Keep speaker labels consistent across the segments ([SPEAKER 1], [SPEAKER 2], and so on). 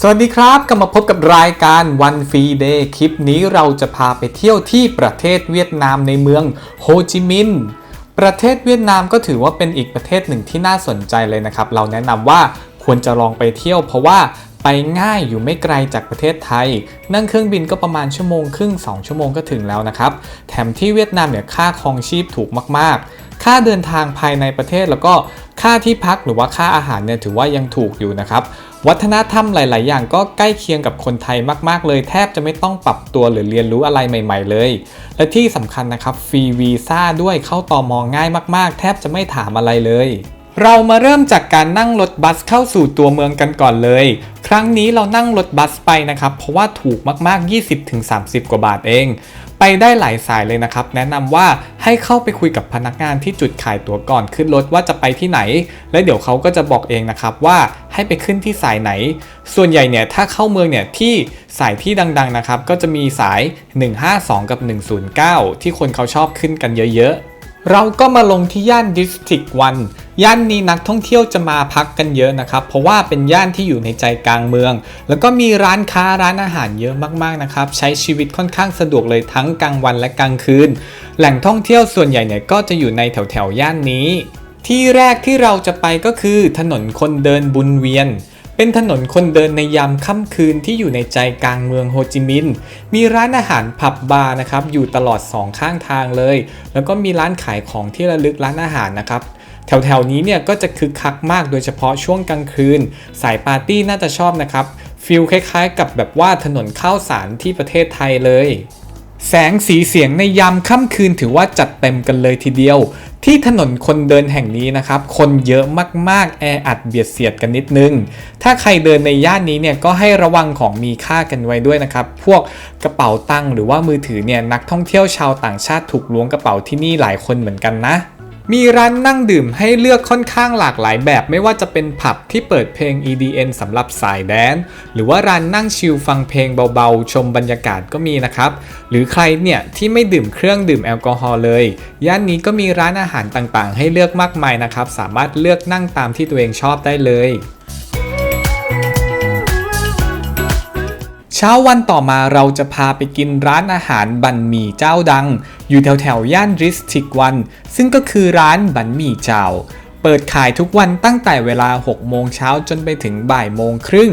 [SPEAKER 1] สวัสดีครับกลับมาพบกับรายการ One Free Day คลิปนี้เราจะพาไปเที่ยวที่ประเทศเวียดนามในเมืองโฮจิมินห์ประเทศเวียดนามก็ถือว่าเป็นอีกประเทศหนึ่งที่น่าสนใจเลยนะครับ เราแนะนำว่าควรจะลองไปเที่ยวเพราะว่าไปง่ายอยู่ไม่ไกลจากประเทศไทย นั่งเครื่องบินก็ประมาณชั่วโมงครึ่ง 2 ชั่วโมงก็ถึงแล้วนะครับ แถมที่เวียดนามเนี่ยค่าครองชีพถูกมากๆ ค่าเดินทางภายในประเทศแล้วก็ค่าที่พักหรือว่าค่าอาหารเนี่ยถือว่ายังถูกอยู่นะครับ วัฒนธรรมหลาย ๆ อย่างก็ใกล้เคียงกับคนไทยมาก ๆ เลย แทบจะไม่ต้องปรับตัวหรือเรียนรู้อะไรใหม่ ๆ เลย และที่สำคัญนะครับฟรีวีซ่าด้วยเข้าตอมองง่ายมาก ๆ แทบจะไม่ถามอะไรเลย เรามาเริ่มจากการนั่งรถบัสเข้าสู่ตัวเมืองกันก่อนเลย ครั้งนี้เรานั่งรถบัสไปนะครับ เพราะว่าถูกมากๆ 20-30 กว่าบาทเอง ไปได้หลายสายเลยนะครับ แนะนำว่าให้เข้าไปคุยกับพนักงานที่จุดขายตั๋วก่อนขึ้นรถว่าจะไปที่ไหน และเดี๋ยวเขาก็จะบอกเองนะครับว่าให้ไปขึ้นที่สายไหน ส่วนใหญ่เนี่ยถ้าเข้าเมืองเนี่ยที่สายที่ดังๆนะครับก็จะมีสาย 152 กับ 109 ที่คนเขาชอบขึ้นกันเยอะๆ เราก็มาลงที่ย่าน District 1ย่านนี้นักท่องเที่ยวจะมาพักกันเยอะนะครับ เพราะว่าเป็นย่านที่อยู่ในใจกลางเมือง แล้วก็มีร้านค้าร้านอาหารเยอะมากๆนะครับ ใช้ชีวิตค่อนข้างสะดวกเลยทั้งกลางวันและกลางคืน แหล่งท่องเที่ยวส่วนใหญ่เนี่ยก็จะอยู่ในแถวๆย่านนี้ ที่แรกที่เราจะไปก็คือถนนคนเดินบุญเวียน เป็นถนนคนเดินในยามค่ำคืนที่อยู่ในใจกลางเมืองโฮจิมินห์ มีร้านอาหารผับบาร์นะครับอยู่ตลอดสองข้างทางเลย แล้วก็มีร้านขายของที่ระลึกร้านอาหารนะครับแถวๆนี้เนี่ยก็จะคึกคักมากโดยเฉพาะช่วงกลางคืน สายปาร์ตี้น่าจะชอบนะครับฟิลคล้ายๆ กับแบบว่าถนนข้าวสารที่ประเทศไทยเลย แสงสีเสียงในยามค่ำคืนถือว่าจัดเต็มกันเลยทีเดียว ที่ถนนคนเดินแห่งนี้นะครับ คนเยอะมากๆ แออัดเบียดเสียดกันนิดนึง ถ้าใครเดินในย่านนี้เนี่ยก็ให้ระวังของมีค่ากันไว้ด้วยนะครับ พวกกระเป๋าตังค์หรือว่ามือถือเนี่ยนักท่องเที่ยวชาวต่างชาติถูกล้วงกระเป๋าที่นี่หลายคนเหมือนกันนะ มีร้านนั่งดื่มให้เลือกค่อนข้างหลากหลายแบบ ไม่ว่าจะเป็นผับที่เปิดเพลง EDM สำหรับสายแดน หรือว่าร้านนั่งชิลฟังเพลงเบาๆ ชมบรรยากาศก็มีนะครับ หรือใครเนี่ยที่ไม่ดื่มเครื่องดื่มแอลกอฮอล์เลย ย่านนี้ก็มีร้านอาหารต่างๆ ให้เลือกมากมายนะครับ สามารถเลือกนั่งตามที่ตัวเองชอบได้เลยเช้าวันต่อมาเราจะพาไปกินร้านอาหารบันหมี่เจ้าดัง อยู่แถวแถวย่านริสติกวัน ซึ่งก็คือร้านบันหมี่เจ้า เปิดขายทุกวันตั้งแต่เวลา 6 โมงเช้าจนไปถึงบ่ายโมงครึ่ง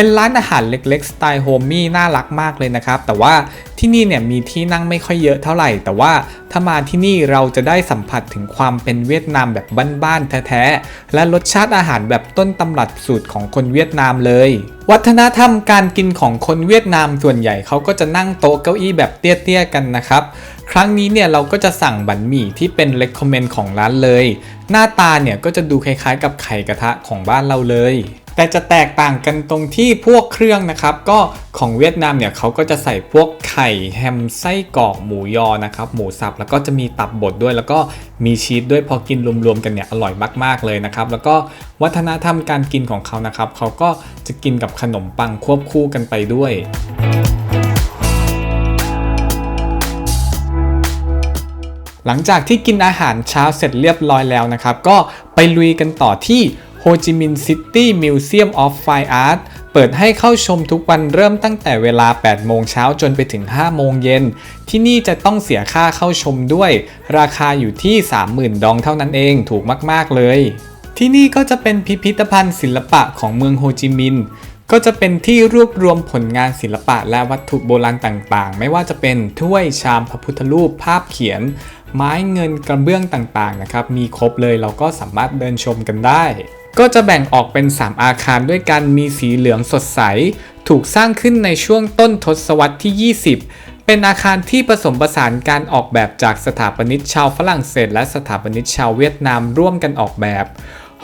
[SPEAKER 1] เป็นร้านอาหารเล็กๆสไตล์โฮมมี่น่ารักมากเลยนะครับ แต่ว่าที่นี่เนี่ยมีที่นั่งไม่ค่อยเยอะเท่าไหร่ แต่ว่าถ้ามาที่นี่เราจะได้สัมผัสถึงความเป็นเวียดนามแบบบ้านๆแท้ๆและรสชาติอาหารแบบต้นตำรับสูตรของคนเวียดนามเลย วัฒนธรรมการกินของคนเวียดนามส่วนใหญ่เขาก็จะนั่งโต๊ะเก้าอี้แบบเตี้ยๆกันนะครับครั้งนี้เนี่ยเราก็จะสั่งบันหมี่ที่เป็น recommend ของร้านเลย หน้าตาเนี่ยก็จะดูคล้ายๆกับไข่กระทะของบ้านเราเลย แต่จะแตกต่างกันตรงที่พวกเครื่องนะครับ ก็ของเวียดนามเนี่ยเขาก็จะใส่พวกไข่แฮมไส้กรอกหมูยอนะครับ หมูสับแล้วก็จะมีตับบดด้วย แล้วก็มีชีสด้วยพอกินรวมๆกันเนี่ยอร่อยมากๆเลยนะครับ แล้วก็วัฒนธรรมการกินของเขานะครับ เขาก็จะกินกับขนมปังควบคู่กันไปด้วยหลังจากที่กินอาหารเช้าเสร็จเรียบร้อยแล้วนะครับ ก็ไปลุยกันต่อที่ โฮจิมินห์ซิตี้มิวเซียมออฟไฟอาร์ตเปิดให้เข้าชมทุกวันเริ่มตั้งแต่เวลา 8 โมงเช้าจนไปถึง 5 โมงเย็น ที่นี่จะต้องเสียค่าเข้าชมด้วย ราคาอยู่ที่ 30,000 ดองเท่านั้นเองถูกมาก ๆ เลย ที่นี่ก็จะเป็นพิพิธภัณฑ์ศิลปะของเมืองโฮจิมินห์ก็จะเป็นที่รวบรวมผลงานศิลปะและวัตถุโบราณต่างๆ ไม่ว่าจะเป็นถ้วยชามพระพุทธรูปภาพเขียน ไม้เงินกระเบื้องต่างๆนะครับ มีครบเลยเราก็สามารถเดินชมกันได้ ก็จะแบ่งออกเป็น 3 อาคารด้วยกันมีสีเหลืองสดใส ถูกสร้างขึ้นในช่วงต้นทศวรรษที่ 20 เป็นอาคารที่ผสมผสานการออกแบบจากสถาปนิกชาวฝรั่งเศส และสถาปนิกชาวเวียดนามร่วมกันออกแบบ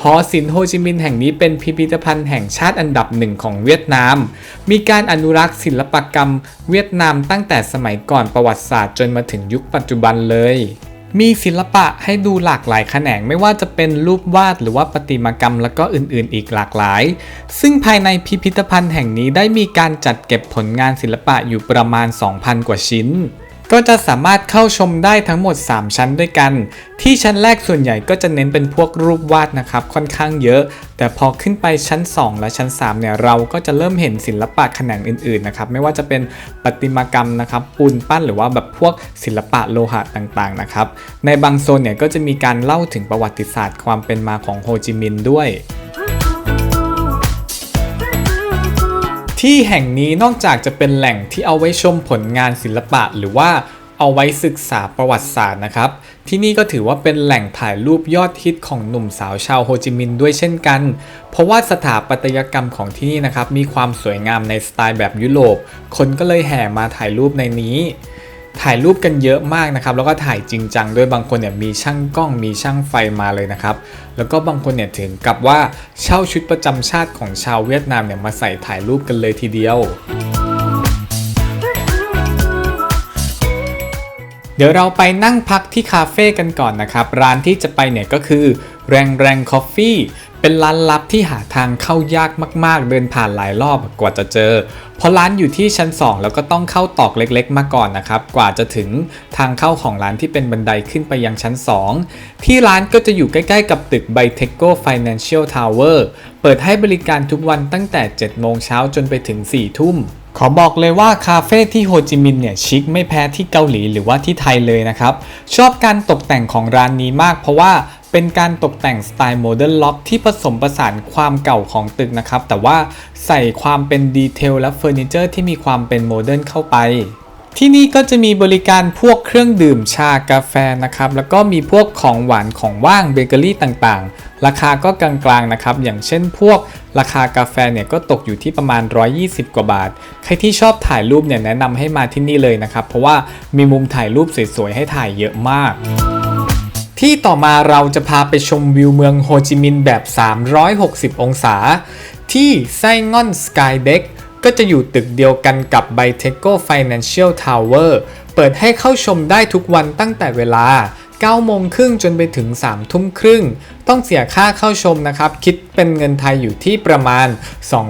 [SPEAKER 1] หอศิลป์โฮจิมินห์แห่งนี้เป็นพิพิธภัณฑ์แห่งชาติอันดับหนึ่งของเวียดนาม มีการอนุรักษ์ศิลปกรรมเวียดนามตั้งแต่สมัยก่อนประวัติศาสตร์จนมาถึงยุคปัจจุบันเลย มีศิลปะให้ดูหลากหลายแขนงไม่ว่าจะเป็นรูปวาดหรือว่าประติมากรรมแล้วก็อื่นๆ อีกหลากหลาย ซึ่งภายในพิพิธภัณฑ์แห่งนี้ได้มีการจัดเก็บผลงานศิลปะอยู่ประมาณ 2,000 กว่าชิ้น ก็จะสามารถเข้าชมได้ทั้งหมด 3 ชั้นด้วยกัน ที่ชั้นแรกส่วนใหญ่ก็จะเน้นเป็นพวกรูปวาดนะครับค่อนข้างเยอะ แต่พอขึ้นไปชั้น 2 และชั้น 3 เนี่ยเราก็จะเริ่มเห็นศิลปะแขนงอื่นๆนะครับไม่ว่าจะเป็นประติมากรรมนะครับปูนปั้นหรือว่าแบบพวกศิลปะโลหะต่างๆนะครับในบางโซนเนี่ยก็จะมีการเล่าถึงประวัติศาสตร์ความเป็นมาของโฮจิมินห์ด้วย ที่แห่งนี้นอกจากจะเป็นแหล่งที่เอาไว้ชมผลงานศิลปะหรือว่าเอาไว้ศึกษาประวัติศาสตร์นะครับ ที่นี่ก็ถือว่าเป็นแหล่งถ่ายรูปยอดฮิตของหนุ่มสาวชาวโฮจิมินห์ด้วยเช่นกัน เพราะว่าสถาปัตยกรรมของที่นี่นะครับมีความสวยงามในสไตล์แบบยุโรป คนก็เลยแห่มาถ่ายรูปในนี้ ถ่ายรูปกันเยอะมากนะครับ แล้วก็ถ่ายจริงจังด้วยบางคนเนี่ยมีช่างกล้องมีช่างไฟมาเลยนะครับ แล้วก็บางคนเนี่ยถึงกับว่าเช่าชุดประจำชาติของชาวเวียดนามเนี่ยมาใส่ถ่ายรูปกันเลยทีเดียวเดี๋ยวเราไปนั่งพักที่คาเฟ่กันก่อนนะครับ ร้านที่จะไปเนี่ยก็คือ แรงแรงคอฟฟี่เป็นร้านลับที่หาทางเข้ายากมากๆ เดินผ่านหลายรอบกว่าจะเจอ เพราะร้านอยู่ที่ชั้น 2 แล้วก็ต้องเข้าตอกเล็กๆ มาก่อนนะครับ กว่าจะถึงทางเข้าของร้านที่เป็นบันไดขึ้นไปยังชั้น 2 ที่ร้านก็จะอยู่ใกล้ๆกับตึก b y t e c o Financial Tower เปิดให้บริการทุกวันตั้งแต่ 7 โมงเช้าจนไปถึง 4 ทุ่มขอบอกเลยว่าคาเฟ่ที่โฮจิมินห์เนี่ยชิคไม่แพ้ที่เกาหลีหรือว่าที่ไทยเลยนะครับ ชอบการตกแต่งของร้านนี้มากเพราะว่า เป็นการตกแต่งสไตล์โมเดิร์นล็อกที่ผสมผสานความเก่าของตึกนะครับ แต่ว่าใส่ความเป็นดีเทลและเฟอร์นิเจอร์ที่มีความเป็นโมเดิร์นเข้าไปที่นี่ก็จะมีบริการพวกเครื่องดื่มชากาแฟนะครับ แล้วก็มีพวกของหวานของว่างเบเกอรี่ต่างๆ ราคาก็กลางๆนะครับ อย่างเช่นพวกราคากาแฟเนี่ยก็ตกอยู่ที่ประมาณ 120 กว่าบาท ใครที่ชอบถ่ายรูปเนี่ยแนะนำให้มาที่นี่เลยนะครับ เพราะว่ามีมุมถ่ายรูปสวยๆให้ถ่ายเยอะมาก ที่ต่อมาเราจะพาไปชมวิวเมืองโฮจิมินห์แบบ 360 องศา ที่ไซงอนสกายเด็กก็จะอยู่ตึกเดียวกันกับ b y t e c o Financial Tower เปิดให้เข้าชมได้ทุกวันตั้งแต่เวลา 9 โมงครึ่งจนไปถึง 3 ทุ่มครึ่ง ต้องเสียค่าเข้าชมนะครับ คิดเป็นเงินไทยอยู่ที่ประมาณ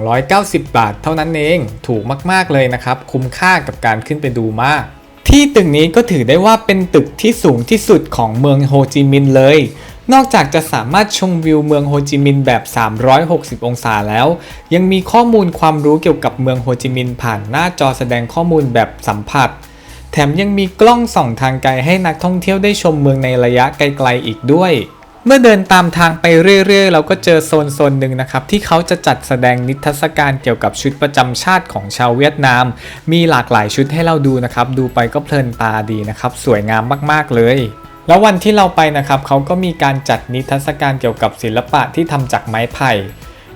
[SPEAKER 1] 290 บาทเท่านั้นเอง ถูกมาก ๆ เลยนะครับ คุ้มค่ากับการขึ้นไปดูมาก ที่ตึกนี้ก็ถือได้ว่าเป็นตึกที่สูงที่สุดของเมืองโฮจิมินห์เลย นอกจากจะสามารถชมวิวเมืองโฮจิมินห์แบบ 360 องศาแล้ว ยังมีข้อมูลความรู้เกี่ยวกับเมืองโฮจิมินห์ผ่านหน้าจอแสดงข้อมูลแบบสัมผัส แถมยังมีกล้องส่องทางไกลให้นักท่องเที่ยวได้ชมเมืองในระยะไกลๆอีกด้วย เมื่อเดินตามทางไปเรื่อยๆ เราก็เจอโซนโซนหนึ่งนะครับ ที่เขาจะจัดแสดงนิทรรศการเกี่ยวกับชุดประจำชาติของชาวเวียดนาม มีหลากหลายชุดให้เราดูนะครับ ดูไปก็เพลินตาดีนะครับ สวยงามมากๆเลยแล้ววันที่เราไปนะครับเขาก็มีการจัดนิทรรศการเกี่ยวกับศิลปะที่ทำจากไม้ไผ่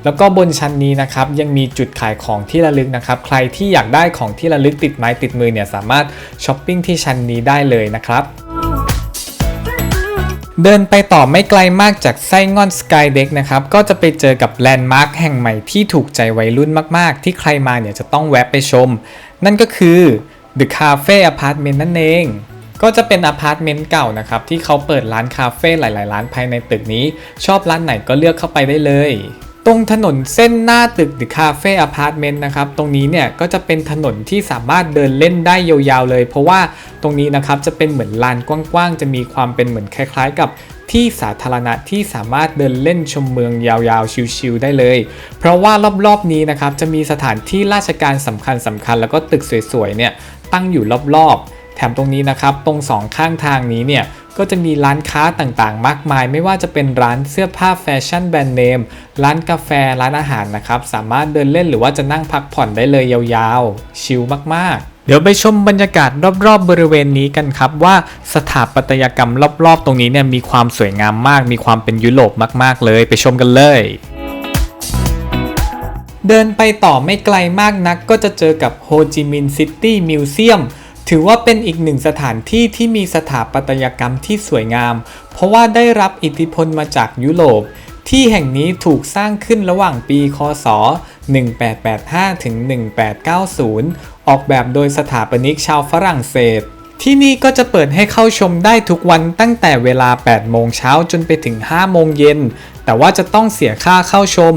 [SPEAKER 1] แล้วก็บนชั้นนี้นะครับยังมีจุดขายของที่ระลึกนะครับ ใครที่อยากได้ของที่ระลึกติดไม้ติดมือเนี่ยสามารถช้อปปิ้งที่ชั้นนี้ได้เลยนะครับ เดินไปต่อไม่ไกลมากจากไส้งอนสกายเด็กนะครับ ก็จะไปเจอกับแลนด์มาร์คแห่งใหม่ที่ถูกใจวัยรุ่นมากๆ ที่ใครมาเนี่ยจะต้องแวะไปชม นั่นก็คือ The Cafe Apartment นั่นเอง ก็จะเป็นอพาร์ตเมนต์เก่านะครับ ที่เขาเปิดร้านคาเฟ่หลาย ๆ ร้านภายในตึกนี้ ชอบร้านไหนก็เลือกเข้าไปได้เลย ตรงถนนเส้นหน้าตึก The Cafe Apartment นะครับ ตรงนี้เนี่ยก็จะเป็นถนนที่สามารถเดินเล่นได้ยาวๆเลย เพราะว่าตรงนี้นะครับจะเป็นเหมือนลานกว้างๆ จะมีความเป็นเหมือนคล้ายๆ กับที่สาธารณะที่สามารถเดินเล่นชมเมืองยาวๆ ชิลๆได้เลย เพราะว่ารอบๆนี้นะครับจะมีสถานที่ราชการสำคัญๆแล้วก็ตึกสวยๆเนี่ยตั้งอยู่รอบๆ แถมตรงนี้นะครับตรงสองข้างทางนี้เนี่ย ก็จะมีร้านค้าต่างๆ มากมาย ไม่ว่าจะเป็นร้านเสื้อผ้าแฟชั่นแบรนด์เนม ร้านกาแฟ ร้านอาหารนะครับ สามารถเดินเล่นหรือว่าจะนั่งพักผ่อนได้เลยยาวๆ ชิลมากๆเดี๋ยวไปชมบรรยากาศรอบๆบริเวณนี้กันครับว่าสถาปัตยกรรมรอบๆ ตรงนี้เนี่ยมีความสวยงามมาก มีความเป็นยุโรปมากๆเลย ไปชมกันเลย เดินไปต่อไม่ไกลมากนักก็จะเจอกับโฮจิมินห์ซิตี้มิวเซียม ถือว่าเป็นอีกหนึ่งสถานที่ที่มีสถาปัตยกรรมที่สวยงาม เพราะว่าได้รับอิทธิพลมาจากยุโรป ที่แห่งนี้ถูกสร้างขึ้นระหว่างปี คศ 1885 ถึง 1890 ออกแบบโดยสถาปนิกชาวฝรั่งเศส ที่นี่ก็จะเปิดให้เข้าชมได้ทุกวันตั้งแต่เวลา 8 โมงเช้าจนไปถึง 5 โมงเย็น แต่ว่าจะต้องเสียค่าเข้าชม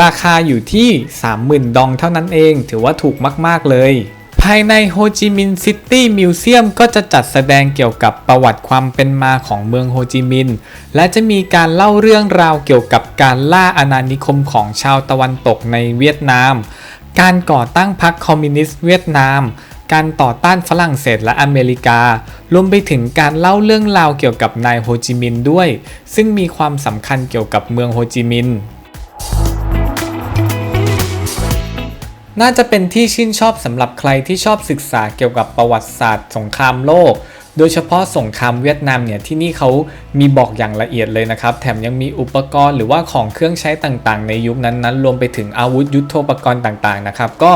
[SPEAKER 1] ราคาอยู่ที่ 30,000 ดองเท่านั้นเอง ถือว่าถูกมาก ๆ เลย ภายในโฮจิมินห์ซิตี้มิวเซียมก็จะจัดแสดงเกี่ยวกับประวัติความเป็นมาของเมืองโฮจิมินห์และจะมีการเล่าเรื่องราวเกี่ยวกับการล่าอาณานิคมของชาวตะวันตกในเวียดนาม การก่อตั้งพรรคคอมมิวนิสต์เวียดนาม การต่อต้านฝรั่งเศสและอเมริการวมไปถึงการเล่าเรื่องราวเกี่ยวกับนายโฮจิมินห์ด้วย ซึ่งมีความสำคัญเกี่ยวกับเมืองโฮจิมินห์ น่าจะเป็นที่ชื่นชอบสำหรับใครที่ชอบศึกษาเกี่ยวกับประวัติศาสตร์ สงครามโลก โดยเฉพาะสงครามเวียดนามเนี่ยที่นี่เขามีบอกอย่างละเอียดเลยนะครับ แถมยังมีอุปกรณ์หรือว่าของเครื่องใช้ต่างๆ ในยุคนั้นๆ รวมไปถึงอาวุธยุทโธปกรณ์ต่างๆนะครับ ก็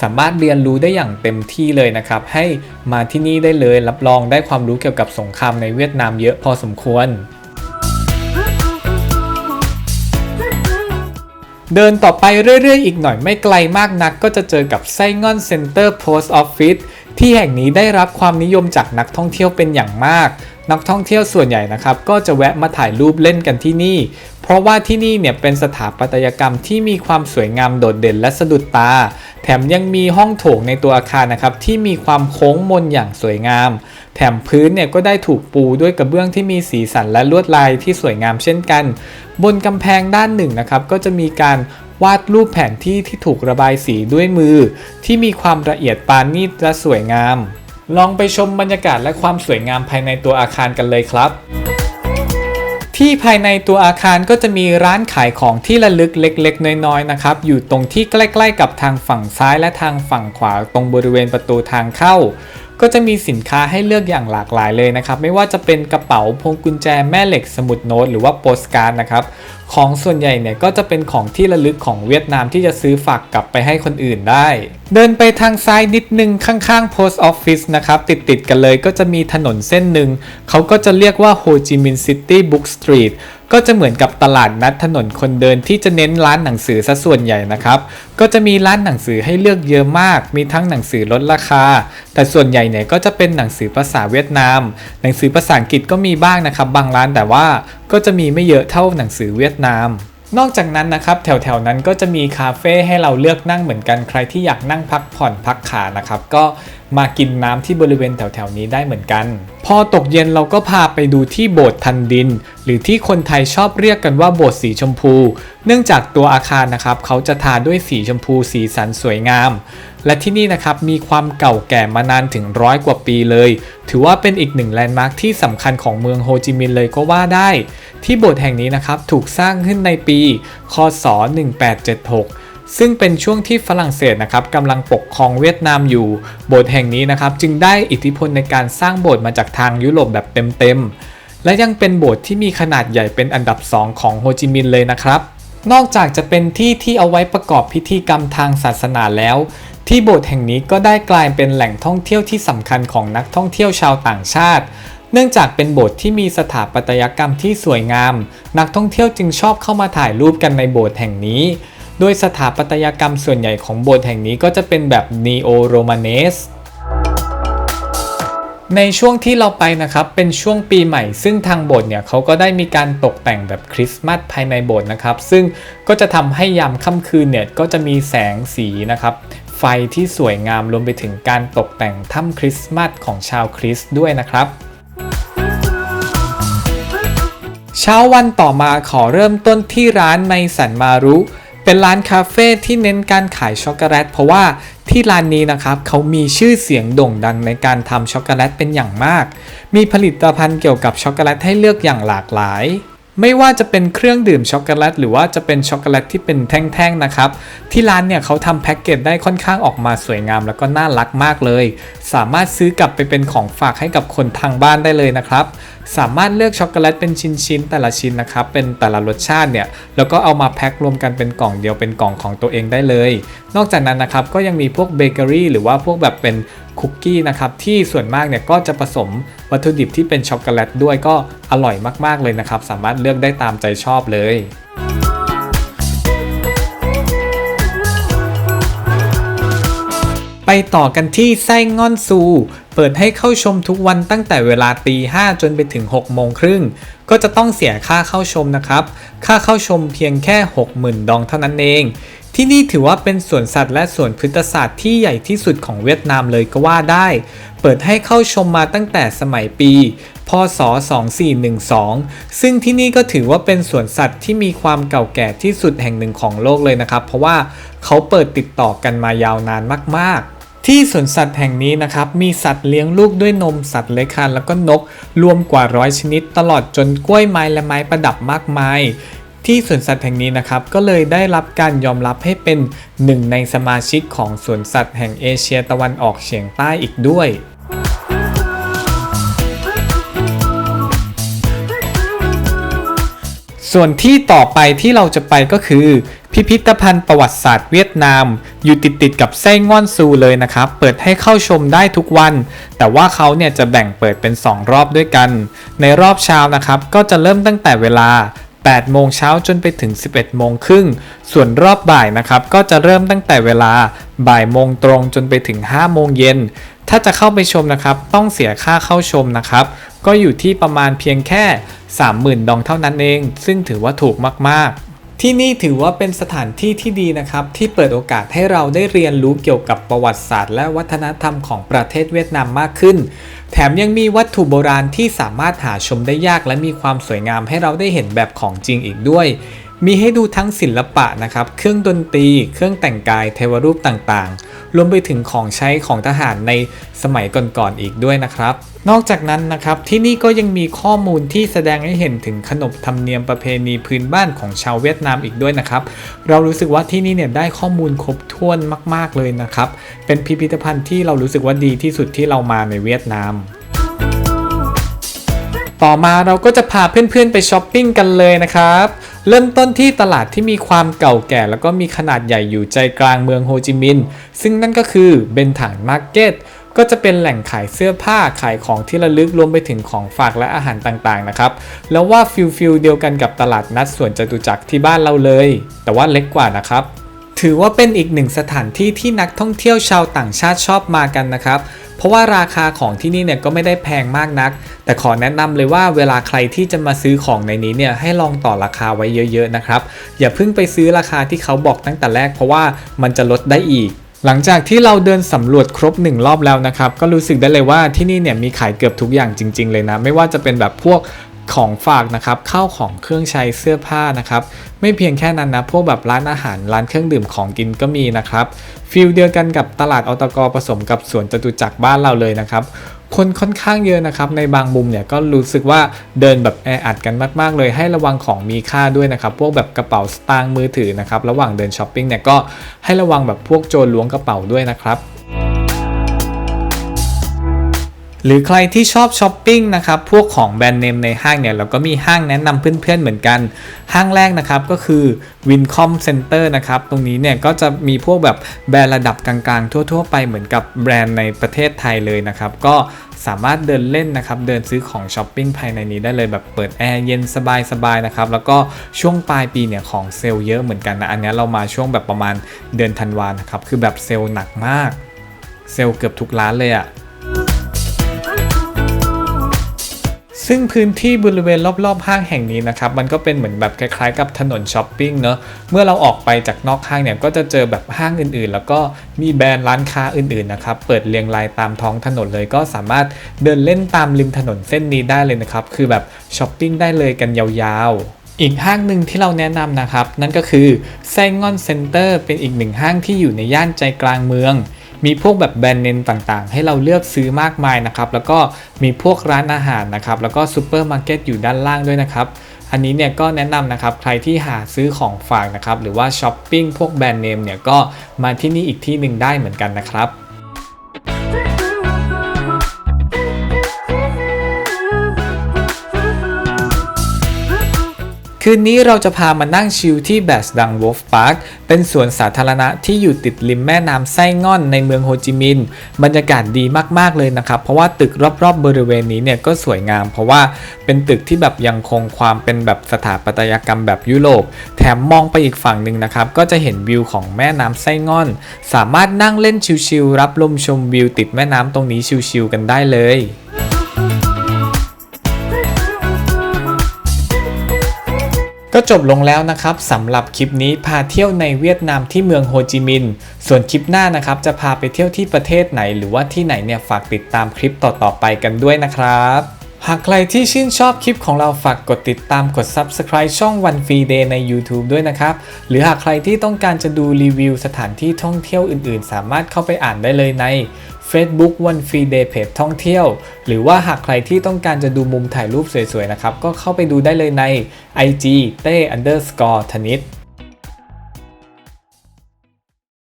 [SPEAKER 1] สามารถเรียนรู้ได้อย่างเต็มที่เลยนะครับ ให้มาที่นี่ได้เลยรับรองได้ความรู้เกี่ยวกับสงครามในเวียดนามเยอะพอสมควร เดินต่อไปเรื่อยๆ อีกหน่อยไม่ไกลมากนักก็จะเจอกับไซงอนเซ็นเตอร์โพสต์ออฟฟิศ ที่แห่งนี้ได้รับความนิยมจากนักท่องเที่ยวเป็นอย่างมาก นักท่องเที่ยวส่วนใหญ่นะครับ ก็จะแวะมาถ่ายรูปเล่นกันที่นี่ เพราะว่าที่นี่เนี่ยเป็นสถาปัตยกรรมที่มีความสวยงามโดดเด่นและสะดุดตา แถมยังมีห้องโถงในตัวอาคารนะครับที่มีความโค้งมนอย่างสวยงาม แถมพื้นเนี่ยก็ได้ถูกปูด้วยกระเบื้องที่มีสีสันและลวดลายที่สวยงามเช่นกัน บนกำแพงด้านหนึ่งนะครับก็จะมีการ วาดรูปแผนที่ที่ถูกระบายสีด้วยมือ ที่มีความละเอียดปานนีตและสวยงาม ลองไปชมบรรยากาศและความสวยงามภายในตัวอาคารกันเลยครับที่ภายในตัวอาคารก็จะมีร้านขายของที่ระลึกเล็ก ๆ น้อยๆนะครับ อยู่ตรงที่ใกล้ ๆ กับทางฝั่งซ้ายและทางฝั่งขวาตรงบริเวณประตูทางเข้า ก็จะมีสินค้าให้เลือกอย่างหลากหลายเลยนะครับ ไม่ว่าจะเป็นกระเป๋าพวงกุญแจแม่เหล็กสมุดโน้ตหรือว่าโปสการ์ดนะครับ ของส่วนใหญ่เนี่ยก็จะเป็นของที่ระลึกของเวียดนามที่จะซื้อฝากกลับไปให้คนอื่นได้ เดินไปทางซ้ายนิดนึงข้างๆ Post Office นะครับติดๆกันเลยก็จะมีถนนเส้นหนึ่งเขาก็จะเรียกว่าโฮจิมินห์ซิตี้บุ๊กสตรีทก็จะเหมือนกับตลาดนัดถนนคนเดินที่จะเน้นร้านหนังสือซะส่วนใหญ่นะครับ ก็จะมีร้านหนังสือให้เลือกเยอะมาก มีทั้งหนังสือลดราคา แต่ส่วนใหญ่เนี่ยก็จะเป็นหนังสือภาษาเวียดนาม หนังสือภาษาอังกฤษก็มีบ้างนะครับ บางร้านแต่ว่า ก็จะมีไม่เยอะเท่าหนังสือเวียดนาม นอกจากนั้นนะครับ แถวๆนั้นก็จะมีคาเฟ่ให้เราเลือกนั่งเหมือนกันใครที่อยากนั่งพักผ่อนพักขานะครับ ก็ มากินน้ำที่บริเวณแถวๆนี้ได้เหมือนกัน พอตกเย็นเราก็พาไปดูที่โบสถ์ทันดิน หรือที่คนไทยชอบเรียกกันว่าโบสถ์สีชมพู เนื่องจากตัวอาคารนะครับเขาจะทาด้วยสีชมพูสีสันสวยงาม และที่นี่นะครับมีความเก่าแก่มานานถึงร้อยกว่าปีเลย ถือว่าเป็นอีกหนึ่งแลนด์มาร์คที่สำคัญของเมืองโฮจิมินห์เลยก็ว่าได้ ที่โบสถ์แห่งนี้นะครับถูกสร้างขึ้นในปี คศ 1876 ซึ่งเป็นช่วงที่ฝรั่งเศสนะครับกำลังปกครองเวียดนามอยู่ โบสถ์แห่งนี้นะครับจึงได้อิทธิพลในการสร้างโบสถ์มาจากทางยุโรปแบบเต็มๆ และยังเป็นโบสถ์ที่มีขนาดใหญ่เป็นอันดับ 2 ของโฮจิมินห์เลยนะครับ นอกจากจะเป็นที่ที่เอาไว้ประกอบพิธีกรรมทางศาสนาแล้ว ที่โบสถ์แห่งนี้ก็ได้กลายเป็นแหล่งท่องเที่ยวที่สำคัญของนักท่องเที่ยวชาวต่างชาติเนื่องจากเป็นโบสถ์ที่มีสถาปัตยกรรมที่สวยงาม นักท่องเที่ยวจึงชอบเข้ามาถ่ายรูปกันในโบสถ์แห่งนี้ โดยสถาปัตยกรรมส่วนใหญ่ของโบสถ์แห่งนี้ก็จะเป็นแบบ Neo Romanes ในช่วงที่เราไปนะครับเป็นช่วงปีใหม่ ซึ่งทางโบสถ์เนี่ยเขาก็ได้มีการตกแต่งแบบคริสต์มาสภายในโบสถ์นะครับ ซึ่งก็จะทำให้ยามค่ำคืนเนี่ยก็จะมีแสงสีนะครับ ไฟที่สวยงามรวมไปถึงการตกแต่งถ้ำคริสต์มาสของชาวคริสต์ด้วยนะครับเช้าวันต่อมาขอเริ่มต้นที่ร้านไมสันมารุ เป็นร้านคาเฟ่ที่เน้นการขายช็อกโกแลตเพราะว่าที่ร้านนี้นะครับเขามีชื่อเสียงโด่งดังในการทำช็อกโกแลตเป็นอย่างมาก มีผลิตภัณฑ์เกี่ยวกับช็อกโกแลตให้เลือกอย่างหลากหลาย ไม่ว่าจะเป็นเครื่องดื่มช็อกโกแลตหรือว่าจะเป็นช็อกโกแลตที่เป็นแท่งๆนะครับ ที่ร้านเนี่ยเขาทำแพ็กเกจได้ค่อนข้างออกมาสวยงามแล้วก็น่ารักมากเลย สามารถซื้อกลับไปเป็นของฝากให้กับคนทางบ้านได้เลยนะครับ สามารถเลือกช็อกโกแลตเป็นชิ้นๆแต่ละชิ้นนะครับ เป็นแต่ละรสชาติเนี่ย แล้วก็เอามาแพ็ครวมกันเป็นกล่องเดียวเป็นกล่องของตัวเองได้เลย นอกจากนั้นนะครับก็ยังมีพวกเบเกอรี่หรือว่าพวกแบบเป็นคุกกี้นะครับที่ส่วนมากเนี่ยก็จะผสมวัตถุดิบที่เป็นช็อกโกแลตด้วยก็อร่อยมากๆเลยนะครับ สามารถเลือกได้ตามใจชอบเลย ไปต่อกันที่ไส้ง่อนซู เปิดให้เข้าชมทุกวันตั้งแต่เวลาตีห้าจนไปถึง6โมงครึ่ง ก็จะต้องเสียค่าเข้าชมนะครับ ค่าเข้าชมเพียงแค่ 60,000 ดองเท่านั้นเอง ที่นี่ถือว่าเป็นสวนสัตว์และสวนพฤกษศาสตร์ที่ใหญ่ที่สุดของเวียดนามเลยก็ว่าได้ เปิดให้เข้าชมมาตั้งแต่สมัยปี พศ 2412 ซึ่งที่นี่ก็ถือว่าเป็นสวนสัตว์ที่มีความเก่าแก่ที่สุดแห่งหนึ่งของโลกเลยนะครับ เพราะว่าเขาเปิดติดต่อกันมายาวนานมาก ๆ ที่สวนสัตว์แห่งนี้นะครับ มีสัตว์เลี้ยงลูกด้วยนมสัตว์เลื้อยคลานแล้วก็นก รวมกว่าร้อยชนิด ตลอดจนกล้วยไม้และไม้ประดับมากมาย ที่สวนสัตว์แห่งนี้นะครับ ก็เลยได้รับการยอมรับให้เป็นหนึ่งในสมาชิกของสวนสัตว์แห่งเอเชียตะวันออกเฉียงใต้อีกด้วยส่วนที่ต่อไปที่เราจะไปก็คือ พิพิธภัณฑ์ประวัติศาสตร์เวียดนาม อยู่ติดติดๆกับไส้ง่อนซูเลยนะครับ เปิดให้เข้าชมได้ทุกวัน แต่ว่าเขาเนี่ยจะแบ่งเปิดเป็น 2 รอบด้วยกัน ในรอบเช้านะครับ ก็จะเริ่มตั้งแต่เวลา8โมงเช้าจนไปถึง 11โมงครึ่ง ส่วนรอบบ่ายนะครับ ก็จะเริ่มตั้งแต่เวลาบ่ายโมงตรงจนไปถึง 5 โมงเย็น ถ้าจะเข้าไปชมนะครับ ต้องเสียค่าเข้าชมนะครับ ก็อยู่ที่ประมาณเพียงแค่ 30,000 ดองเท่านั้นเอง ซึ่งถือว่าถูกมากๆ ที่นี่ถือว่าเป็นสถานที่ที่ดีนะครับ ที่เปิดโอกาสให้เราได้เรียนรู้เกี่ยวกับประวัติศาสตร์ และวัฒนธรรมของประเทศเวียดนามมากขึ้น แถมยังมีวัตถุโบราณที่สามารถหาชมได้ยาก และมีความสวยงามให้เราได้เห็นแบบของจริงอีกด้วย มีให้ดูทั้งศิลปะนะครับ เครื่องดนตรี เครื่องแต่งกาย เทวรูปต่างๆ รวมไปถึงของใช้ของทหารในสมัยก่อนๆอีกด้วยนะครับ นอกจากนั้นนะครับที่นี่ก็ยังมีข้อมูลที่แสดงให้เห็นถึงขนบธรรมเนียมประเพณีพื้นบ้านของชาวเวียดนามอีกด้วยนะครับ เรารู้สึกว่าที่นี่เนี่ยได้ข้อมูลครบถ้วนมาก ๆเลยนะครับ เป็นพิพิธภัณฑ์ที่เรารู้สึกว่าดีที่สุดที่เรามาในเวียดนาม ต่อมาเราก็จะพาเพื่อนๆไปช้อปปิ้งกันเลยนะครับเริ่มต้นที่ตลาดที่มีความเก่าแก่ แล้วก็มีขนาดใหญ่อยู่ใจกลางเมืองโฮจิมินห์ซึ่งนั่นก็คือเบนถังมาร์เก็ต ก็จะเป็นแหล่งขายเสื้อผ้าขายของที่ระลึกรวมไปถึงของฝากและอาหารต่างๆนะครับแล้วว่าฟิลฟิลเดียวกันกับตลาดนัดสวนจตุจักรที่บ้านเราเลย แต่ว่าเล็กกว่านะครับถือว่าเป็นอีกหนึ่งสถานที่ที่นักท่องเที่ยวชาวต่างชาติชอบมากันนะครับ เพราะว่าราคาของที่นี่เนี่ยก็ไม่ได้แพงมากนัก แต่ขอแนะนำเลยว่าเวลาใครที่จะมาซื้อของในนี้เนี่ยให้ลองต่อราคาไว้เยอะๆนะครับ อย่าเพิ่งไปซื้อราคาที่เขาบอกตั้งแต่แรกเพราะว่ามันจะลดได้อีก หลังจากที่เราเดินสำรวจครบหนึ่งรอบแล้วนะครับ ก็รู้สึกได้เลยว่าที่นี่เนี่ยมีขายเกือบทุกอย่างจริง ๆ เลยนะ ไม่ว่าจะเป็นแบบพวกของฝากนะครับข้าวของเครื่องใช้เสื้อผ้านะครับ ไม่เพียงแค่นั้นนะ พวกแบบร้านอาหารร้านเครื่องดื่มของกินก็มีนะครับฟิลเดียวกันกับตลาดอตกผสมกับสวนจตุจักรบ้านเราเลยนะครับ คนค่อนข้างเยอะนะครับในบางมุมเนี่ยก็รู้สึกว่าเดินแบบแออัดกันมาก ๆ เลยให้ระวังของมีค่าด้วยนะครับพวกแบบกระเป๋าสตางค์มือถือนะครับระหว่างเดินช้อปปิ้งเนี่ยก็ให้ระวังแบบพวกโจรล้วงกระเป๋าด้วยนะครับ หรือใครที่ชอบช้อปปิ้งนะครับพวกของแบรนด์เนมในห้างเนี่ยเราก็มีห้างแนะนำเพื่อนๆเหมือนกัน ห้างแรกนะครับก็คือ Wincom Center นะครับตรงนี้เนี่ยก็จะมีพวกแบบแบรนด์ระดับกลางๆ ทั่วๆ ไปเหมือนกับแบรนด์ในประเทศไทยเลยนะครับก็สามารถเดินเล่นนะครับเดินซื้อของช้อปปิ้งภายในนี้ได้เลยแบบเปิดแอร์เย็นสบายๆนะครับแล้วก็ช่วงปลายปีเนี่ยของเซลล์เยอะเหมือนกันนะอันนี้เรามาช่วงแบบประมาณเดือนธันวานะครับคือแบบเซลล์หนักมาก เซลล์เกือบทุกร้านเลยอะ ซึ่งพื้นที่บริเวณรอบๆห้างแห่งนี้นะครับมันก็เป็นเหมือนแบบคล้ายๆกับถนนช้อปปิ้งเนอะเมื่อเราออกไปจากนอกห้างเนี่ยก็จะเจอแบบห้างอื่นๆ แล้วก็มีแบรนด์ร้านค้าอื่นๆนะครับเปิดเรียงรายตามท้องถนนเลยก็สามารถเดินเล่นตามริมถนนเส้นนี้ได้เลยนะครับคือแบบช้อปปิ้งได้เลยกันยาวๆอีกห้างหนึ่งที่เราแนะนำนะครับ นั่นก็คือไซงอนเซ็นเตอร์เป็นอีกหนึ่งห้างที่อยู่ในย่านใจกลางเมือง มีพวกแบบแบรนด์เนมต่างๆ ให้เราเลือกซื้อมากมายนะครับแล้วก็มีพวกร้านอาหารนะครับแล้วก็ซูเปอร์มาร์เก็ตอยู่ด้านล่างด้วยนะครับอันนี้เนี่ยก็แนะนำนะครับใครที่หาซื้อของฝากนะครับหรือว่าช้อปปิ้งพวกแบรนด์เนมเนี่ยก็มาที่นี่อีกที่หนึ่งได้เหมือนกันนะครับ คืนนี้เราจะพามานั่งชิลที่แบสดังวอลฟ์พาร์ค เป็นสวนสาธารณะที่อยู่ติดริมแม่น้ำไส้ง่อนในเมืองโฮจิมินห์ บรรยากาศดีมากๆเลยนะครับ เพราะว่าตึกรอบๆบริเวณนี้เนี่ยก็สวยงาม เพราะว่าเป็นตึกที่แบบยังคงความเป็นแบบสถาปัตยกรรมแบบยุโรป แถมมองไปอีกฝั่งหนึ่งนะครับ ก็จะเห็นวิวของแม่น้ำไส้ง่อน สามารถนั่งเล่นชิลๆรับลมชมวิวติดแม่น้ำตรงนี้ชิลๆกันได้เลย ก็จบลงแล้วนะครับสำหรับคลิปนี้พาเที่ยวในเวียดนามที่เมืองโฮจิมินห์ส่วนคลิปหน้านะครับจะพาไปเที่ยวที่ประเทศไหน หรือว่าที่ไหนเนี่ยฝากติดตามคลิปต่อๆไปกันด้วยนะครับหากใครที่ชื่นชอบคลิปของเราฝากกดติดตามกด Subscribe ช่อง One Free Day ใน YouTube ด้วยนะครับ หรือหากใครที่ต้องการจะดูรีวิวสถานที่ท่องเที่ยวอื่นๆ สามารถเข้าไปอ่านได้เลยใน Facebook One Free Day เพจท่องเที่ยว หรือว่าหากใครที่ต้องการจะดูมุมถ่ายรูปสวยๆนะครับ ก็เข้าไปดูได้เลยใน IG เต้ underscore ธนิต